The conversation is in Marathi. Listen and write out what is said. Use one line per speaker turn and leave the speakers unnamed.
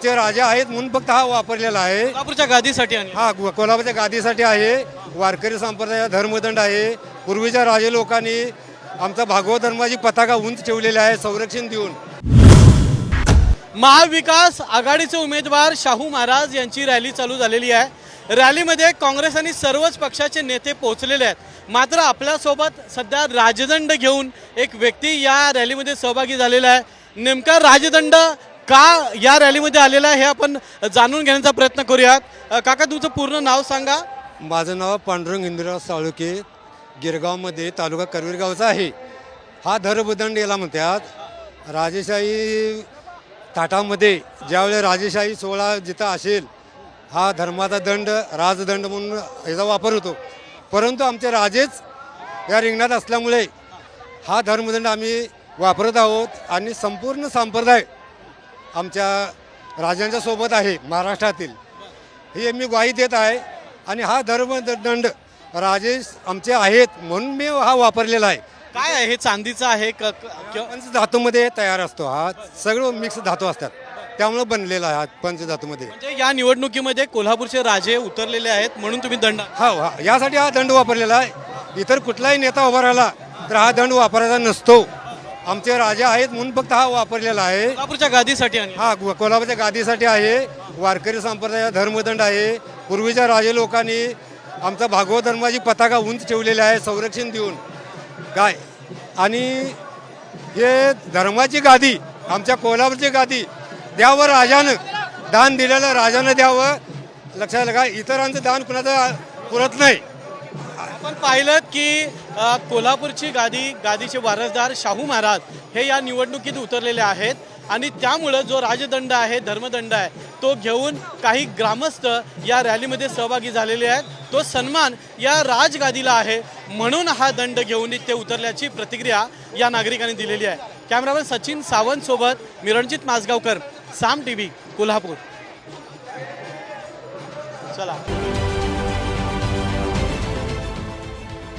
आमचे राजा आहेत म्हणून फक्त हा वापरलेला आहे.
कोल्हापूरच्या गादीसाठी
हा गो- कोल्हापूरच्या गादीसाठी आहे. वारकरी संप्रदाय धर्मदंड आहे. पूर्वीच्या राजे लोकांनी आमचा भागवत धर्माची पताका उंच ठेवलेली आहे संरक्षण देऊन.
महाविकास आघाडीचे उमेदवार शाहू महाराज यांची रॅली चालू झालेली आहे. रॅलीमध्ये काँग्रेस आणि सर्वच पक्षाचे नेते पोहोचलेले आहेत. मात्र आपल्यासोबत सध्या राजदंड घेऊन एक व्यक्ती या रॅलीमध्ये सहभागी झालेला आहे. नेमका राजदंड का या रॅलीमध्ये आलेला आहे हे आपण जाणून घेण्याचा प्रयत्न करूयात. काका तुमचं पूर्ण नाव सांगा.
माझं नाव पांडुरंग इंदिरा साळुके गिरगावमध्ये तालुका करवीर गावचा आहे. हा धर्मदंड याला म्हणतात. राजेशाही ताटामध्ये ज्यावेळेस राजेशाही सोहळा जिथं असेल हा धर्माचा दंड राजदंड म्हणून याचा वापर होतो. परंतु आमचे राजेच या रिंगणात असल्यामुळे हा धर्मदंड आम्ही वापरत आहोत आणि संपूर्ण संप्रदाय आमच्या राजांच्या सोबत आहे महाराष्ट्रातील. हे मी ग्वाही देत आहे. आणि हा धर्मदंड राजेश आमचे आहेत म्हणून मी हा वापरलेला आहे.
काय आहे? हे चांदीचं आहे क- क- किंवा-
पंच धातूमध्ये तयार असतो हा. सगळं मिक्स धातू असतात. त्यामुळे बनलेला आहे हा पंच धातूमध्ये.
म्हणजे या निवडणुकीमध्ये कोल्हापूरचे राजे उतरलेले आहेत म्हणून तुम्ही दंड
हा हा. यासाठी हा दंड वापरलेला आहे. इतर कुठलाही नेता उभा राहिला तर हा दंड वापरायचा नसतो. आमचे राजा आहेत म्हणून फक्त हा वापरलेला आहे.
कोल्हापूरच्या गादीसाठी आणि?
हा गो- कोल्हापूरच्या गादीसाठी आहे. वारकरी संप्रदाय धर्मदंड आहे. पूर्वीच्या राजे लोकांनी आमचा भागवत धर्माची पताका उंच ठेवलेली आहे संरक्षण देऊन. काय? आणि हे धर्माची गादी आमच्या कोल्हापूरची गादी द्यावं राजानं. दान दिलेलं राजानं द्यावं. लक्षात आलं का इतरांचं दान कुणाचं पुरत नाही.
आपण पाहिलं की कोल्हापूरची गादी गादीचे वारसदार शाहू महाराज हे या निवडणुकीत उतरलेले आहेत. आणि त्यामुळं जो राजदंड आहे धर्मदंड आहे तो घेऊन काही ग्रामस्थ या रॅलीमध्ये सहभागी झालेले आहेत. तो सन्मान या राजगादीला आहे. म्हणून हा दंड घेऊन ते उतरल्याची प्रतिक्रिया या नागरिकांनी दिलेली आहे. कॅमेरामॅन सचिन सावंत सोबत मी रणजित माजगावकर साम टी व्ही कोल्हापूर. चला.